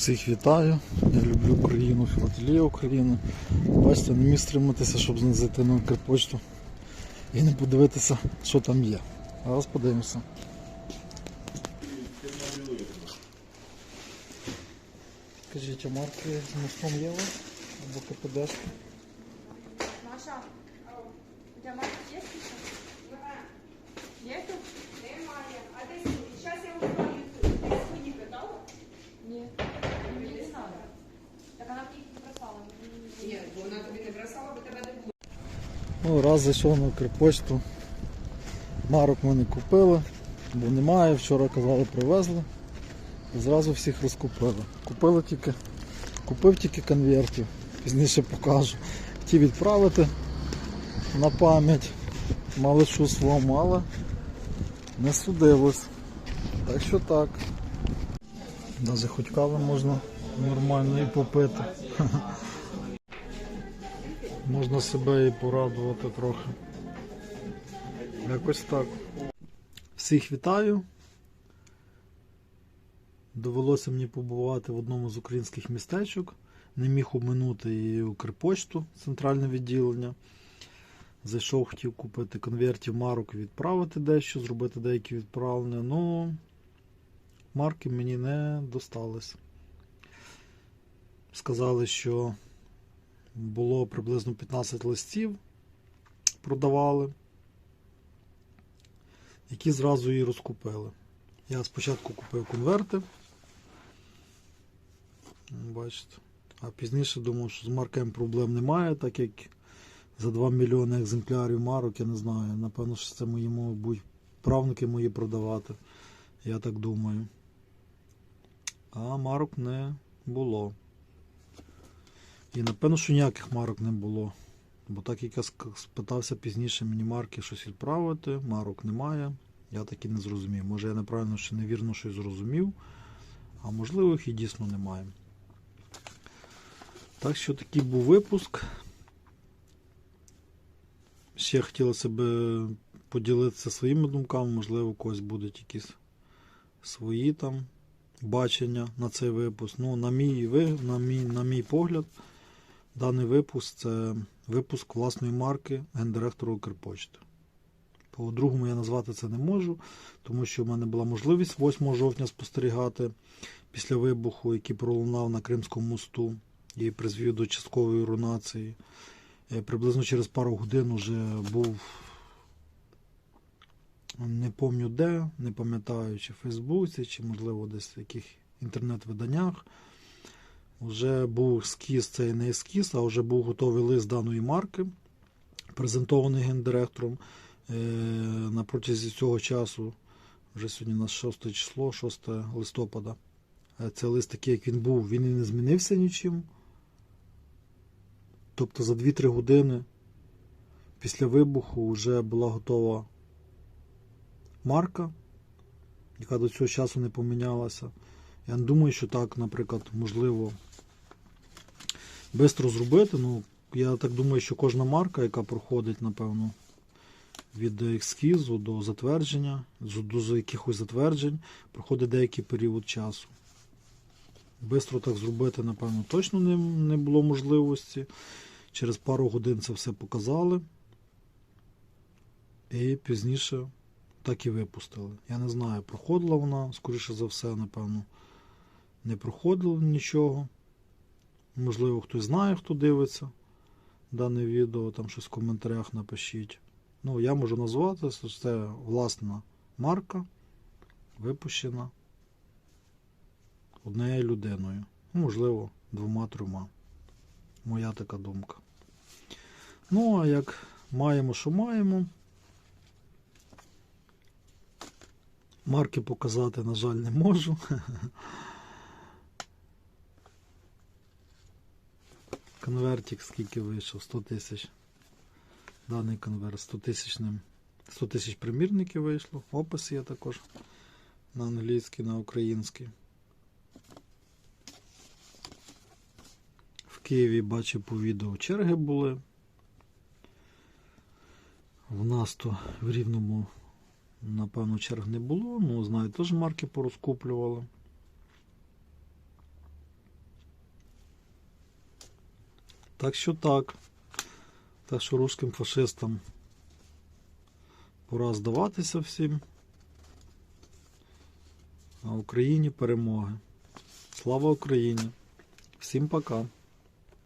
Всіх вітаю. Я люблю Україну, філателія України. Бачите, не міг стриматися, щоб зайти на Укрпочту і не подивитися, що там є. Зараз подивимося. Скажіть, а марки з мостом є у вас? Або КПДшки? Маша, у тебя марки есть еще? Нету? Немає. А де свої? Зараз я узнаю. Ти свої питала? Нет. Мне не надо. Так она мне их не бросала. Ні, бо вона тобі не бросала, бо тебе не було. Ну, раз зайшов на Укрпочту. Марок ми не купили, бо немає. Вчора казали, привезли. І зразу всіх розкупили. Купили тільки, купив тільки конвертів, пізніше покажу. Ті відправити на пам'ять. Мали що свого, але не судилось. Так що так. Навіть хоч кави можна нормально і попити. Можна себе і порадувати трохи. Якось так. Всіх вітаю. Довелося мені побувати в одному з українських містечок. Не міг обминути і Укрпочту, центральне відділення. Зайшов, хотів купити конвертів марок, відправити дещо, зробити деякі відправлення. Ну, марки мені не достались. Сказали, що було приблизно 15 листів, продавали, які зразу її розкупили. Я спочатку купив конверти. Бачите. А пізніше думав, що з марками проблем немає, так як за 2 мільйони екземплярів марок, я не знаю. Напевно, що це мої, мабуть, правнуки мої продавати. Я так думаю. А марок не було. І напевно, що ніяких марок не було. Бо так як я спитався пізніше мені марки щось відправити, марок немає. Я так і не зрозумів. Може я неправильно ще невірно щось зрозумів, а можливо їх і дійсно немає. Так що такий був випуск. Ще хотілося б поділитися своїми думками, можливо, у когось будуть якісь свої там бачення на цей випуск. Ну, на мій, на мій, на мій погляд, даний випуск це випуск власної марки гендиректора Укрпочти. По-другому я назвати це не можу, тому що в мене була можливість 8 жовтня спостерігати після вибуху, який пролунав на Кримському мосту і призвів до часткової руйнації. Е, Приблизно через пару годин вже був не пам'ятаю де, не пам'ятаю, чи в Фейсбуці, чи, можливо, десь в яких інтернет-виданнях. Вже був ескіз, це не ескіз, а вже був готовий лист даної марки, презентований гендиректором. Е, На протязі цього часу, вже сьогодні у нас 6 число, 6 листопада. Е, Це лист такий, як він був, він і не змінився нічим. Тобто за 2-3 години після вибуху вже була готова марка, яка до цього часу не помінялася. Я не думаю, що так, наприклад, можливо швидко зробити. Ну, я так думаю, що кожна марка, яка проходить, напевно, від ескізу до затвердження, до якихось затверджень, проходить деякий період часу. Бистро так зробити, напевно, точно не, не було можливості. Через пару годин це все показали. І пізніше так і випустили. Я не знаю, проходила вона, скоріше за все, напевно, не проходило нічого. Можливо, хтось знає, хто дивиться дане відео, там щось в коментарях напишіть. Ну, я можу назвати, що це власна марка, випущена однією людиною. Ну, можливо, двома-трьома. Моя така думка. Ну, а як маємо, що маємо. Марки показати, на жаль, не можу. Конвертик скільки вийшов? 100 тисяч. Даний конверт 100 тисячним. 100 тисяч примірників вийшло. Опис є також на англійський, на український. В Києві бачив по відео черги були. В нас то в Рівному, напевно, черг не було, ну, знаю, теж марки порозкуплювали. Так що так. Так що русським фашистам пора здаватися всім. А Україні перемоги. Слава Україні! Всім пока!